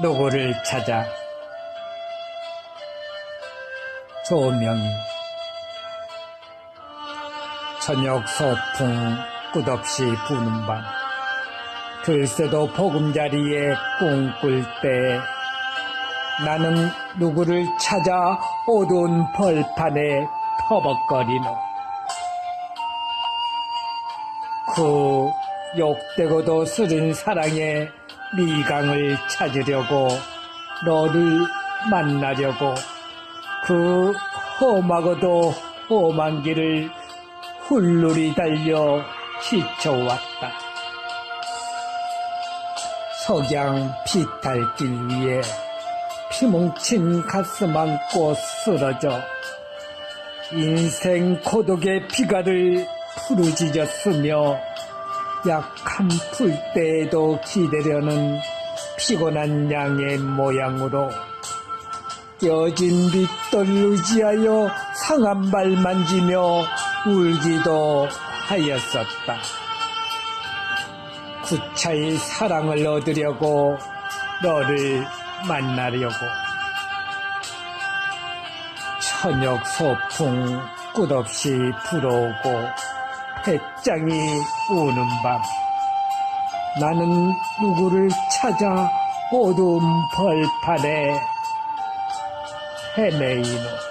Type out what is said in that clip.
누구를 찾아 조명이 저녁 소풍 끝없이 부는 밤 글쎄도 보금자리에 꿈꿀 때 나는 누구를 찾아 어두운 벌판에 터벅거리노. 그 욕되고도 쓰린 사랑의 미강을 찾으려고 너를 만나려고 그 험하고도 험한 길을 훌루리 달려 지쳐왔다. 석양 비탈길 위에 피뭉친 가슴 안고 쓰러져 인생 고독의 비가를 부르짖었으며 약한 풀때에도 기대려는 피곤한 양의 모양으로 껴진 빛돌 의지하여 상한 발 만지며 울기도 하였었다. 구차히 사랑을 얻으려고 너를 만나려고 천역 소풍 끝없이 불어오고 배짱이 우는 밤. 나는 누구를 찾아 어두운 벌판에 헤매이노